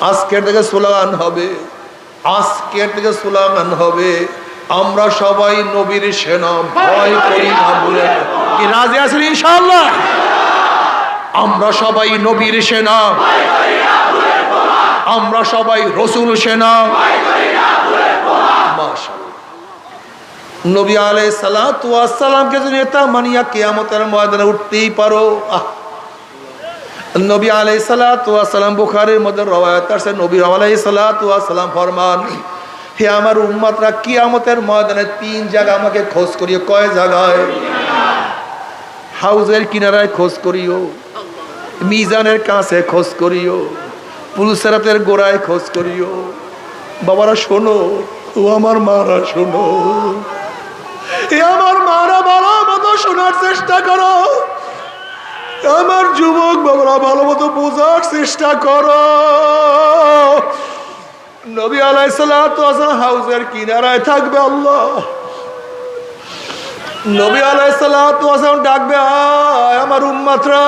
আজকের থেকে স্লোগান হবে। আজকের থেকে স্লোগান হবে। আমরা সবাই নবীর সেনা, ভয় করি না বলে। কি রাজি আছেন ইনশাআল্লাহ? আমরা সবাই নবীর সেনা আমরা সবাই রসুল সেনা। নবী আলাই সালাতামকে যদি নেতা মানিয়া কেয়ামতের ময়দানে উঠতেই পারো। আহ নবী আলাই সালাতাম বুখারের মধ্যে রবায়ত আছে নবী আলাই সালাতাম ফরমান, হে আমার উম্মাতরা, কিয়ামতের ময়দানে তিন জায়গা আমাকে খোঁজ করিও। কয় জায়গায়? হাউজের কিনারায় খোঁজ করিও। মিজানের কাছে খোঁজ করিও। পুলসেরাতের গোড়ায় খোঁজ করিও। বাবারা, শোনো, ও আমার মারা, শোনো। এ আমার মারা বাবা মতো শোনার চেষ্টা করো। আমার যুবক বাবারা, ভালো মতো বোঝার চেষ্টা করো। নবী আলাই সালাম হাউসের কিনারায় থাকবে আল্লাহ। নবী আলাই সালাম ডাকবে আমার উম্মাত্রা,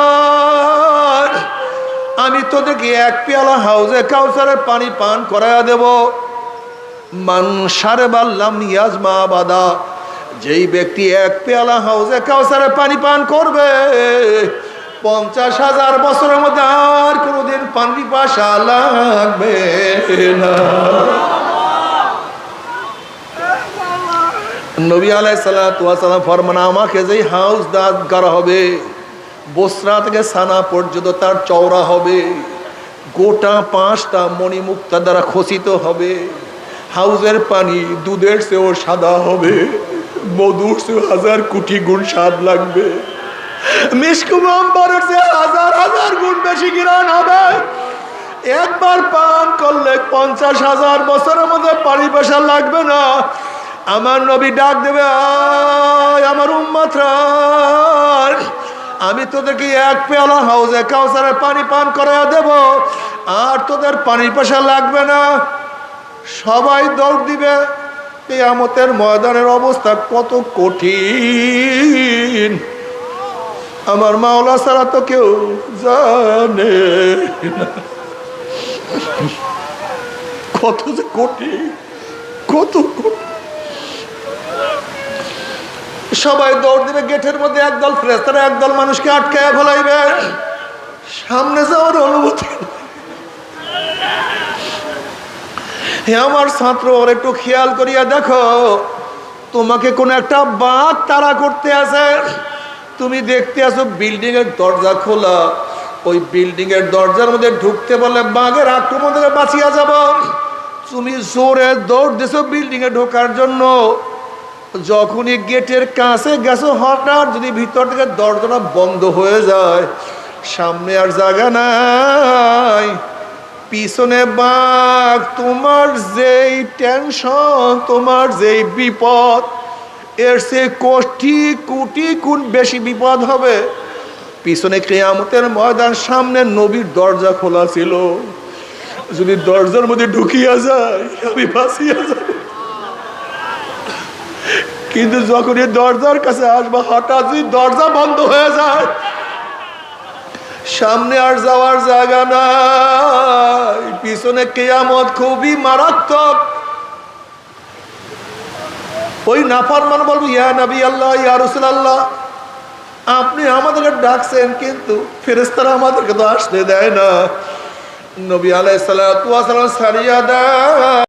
আমি তোদেরকে এক পেয়ালা হাউজে কাউসারের পানি পান করাইয়া দেব। মান সারে বাল্লাম নিয়াজ মা বাদা যেই ব্যক্তি এক পেয়ালা হাউজে কাউসারে পানি পান করবে পঞ্চাশ হাজার বছরের মধ্যে আর কোনোদিন পানি পাশা লাগবে না। নবী আলাই সালাম ফরমানা, আমাকে যেই হাউস দাঁত করা হবে, বসরা থেকে সানা পর্যন্ত তার চওড়া হবে, গোটা পাঁচটা মণিমুক্তা দ্বারা খচিত হবে হাউজের পানি দুধের চেয়েও সাদা হবে, মধুর চেয়েও হাজার কোটি গুণ স্বাদ লাগবে। মিসকুমাম্বরের চেয়ে হাজার হাজার গুণ বেশি গিরান হবে? একবার পান করলে পঞ্চাশ হাজার বছরের মধ্যে পানি পেশা লাগবে না। আমার নবী ডাক দেবে আমার উম্মাত্রা আমি তোদেরকে এক পেয়ালা হাউজে কাউসারের পানি পান করাইয়া দেব, আর তোদের পানি পেশা লাগবে না। সবাই দৌড় দিবে। কেয়ামতের ময়দানের অবস্থা কত কঠিন। আমার মাওলা ছাড়া তো কেউ জানে। কত যে কঠিন কত কঠিন সবাই দৌড় দিবে, গেটের মধ্যে একদল ফ্রেস্তারা একদল মানুষকে আটকায় ফেলাইবে। সামনে যাওয়ার অনুভূতি আমার ছাত্র ওর একটু খেয়াল করিয়া দেখো, তোমাকে কোন একটা বাঘ তারা করতে আছে। তুমি দেখতে আসো বিল্ডিং এর দরজা খোলা। ওই বিল্ডিং এর দরজার মধ্যে ঢুকতে পারলে বাঘের আক্রমণ থেকে বাঁচিয়া যাব? তুমি জোরে দৌড় দিছো বিল্ডিং এ ঢোকার জন্য। যখনই গেটের কাছে গেছো, হঠাৎ যদি ভিতর থেকে দরজাটা বন্ধ হয়ে যায়, সামনে আর জায়গা নাই। পিছনে বাঘ, তোমার যেই টেনশন, তোমার যেই বিপদ এর সে কোটি কোটি গুণ বেশি বিপদ হবে। পিছনে কেয়ামতের ময়দান সামনে নবীর দরজা খোলা ছিল। যদি দরজার মধ্যে ঢুকিয়া যায়, আমি বাঁচিয়া কিন্তু যখন এই দরজার কাছে আসব, হঠাৎ যদি দরজা বন্ধ হয়ে যায়, সামনে আর যাওয়ার জায়গা নাই। পিছনে কেয়ামত খুবই মারাত্মক। ওই নাফারমান বলব, ইয়া নবী আল্লাহ, ইয়া রসুল আল্লাহ, আপনি আমাদেরকে ডাকছেন কিন্তু ফেরেস্তারা আমাদেরকে তো আসতে দেয় না। নবী আলাই সালাম সারিয়া দেয়।